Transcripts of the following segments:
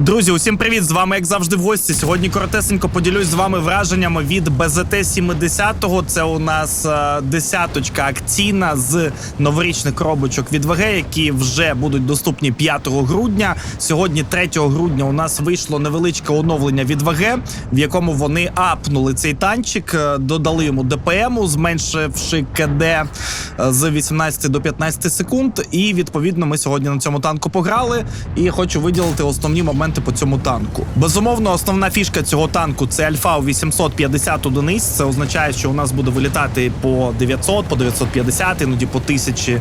Друзі, усім привіт! З вами, як завжди, в гості. Сьогодні коротесенько поділюсь з вами враженнями від БЗТ 70 Це у нас е, десяточка акційна з новорічних коробочок від ВГ, які вже будуть доступні 5 грудня. Сьогодні, 3 грудня, у нас вийшло невеличке оновлення від ВГ, в якому вони апнули цей танчик, е, додали йому ДПМу, зменшивши КД е, з 18 до 15 секунд. І відповідно ми сьогодні на цьому танку пограли. І хочу виділити основні моменти по цьому танку. Безумовно, основна фішка цього танку це альфа у 850 одиниць. Це означає, що у нас буде вилітати по 900, по 950, іноді по 1000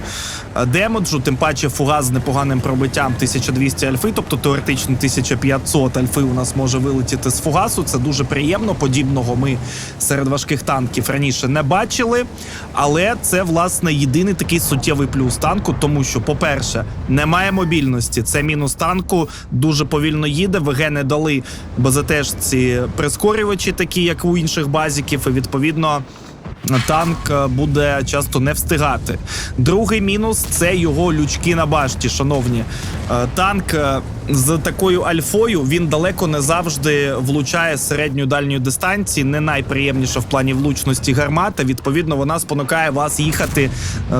е, демеджу. Тим паче фугас з непоганим пробиттям 1200 альфи, тобто теоретично 1500 альфи у нас може вилетіти з фугасу. Це дуже приємно. Подібного ми серед важких танків раніше не бачили. Але це власне єдиний такий суттєвий плюс танку, тому що, по-перше, немає мобільності. Це мінус танку, дуже повільно їде. ВГ не дали БЗТшці прискорювачі, такі як у інших базіків, і відповідно. Танк е, буде часто не встигати. Другий мінус це його лючки на башті. Шановні, Е, танк е, з такою альфою він далеко не завжди влучає середньої дальньої дистанції. Не найприємніша в плані влучності гармата. Відповідно, вона спонукає вас їхати,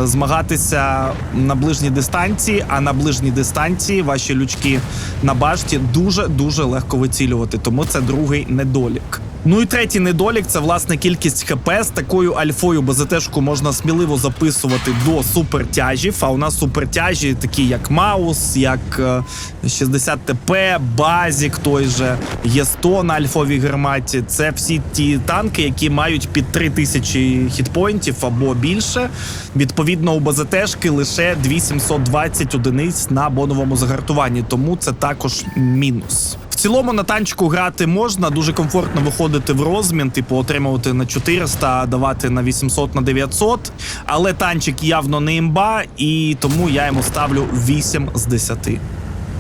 змагатися на ближній дистанції. А на ближній дистанції ваші лючки на башті дуже дуже легко вицілювати. Тому це другий недолік. Ну і третій недолік це власне кількість ХП. З такою альфою БЗТшку можна сміливо записувати до супертяжів. А у нас супертяжі, такі як Маус, як е, 60 ТП, Базік, той же Є100 на альфовій гарматі. Це всі ті танки, які мають під 3000 хітпоінтів або більше. Відповідно, у БЗТшки лише 2720 одиниць на боновому загартуванні, тому це також мінус. Цілому на танчику грати можна, дуже комфортно виходити в розмін, типу отримувати на 400, а давати на 800 на 900. Але танчик явно не імба, і тому я йому ставлю 8 з 10.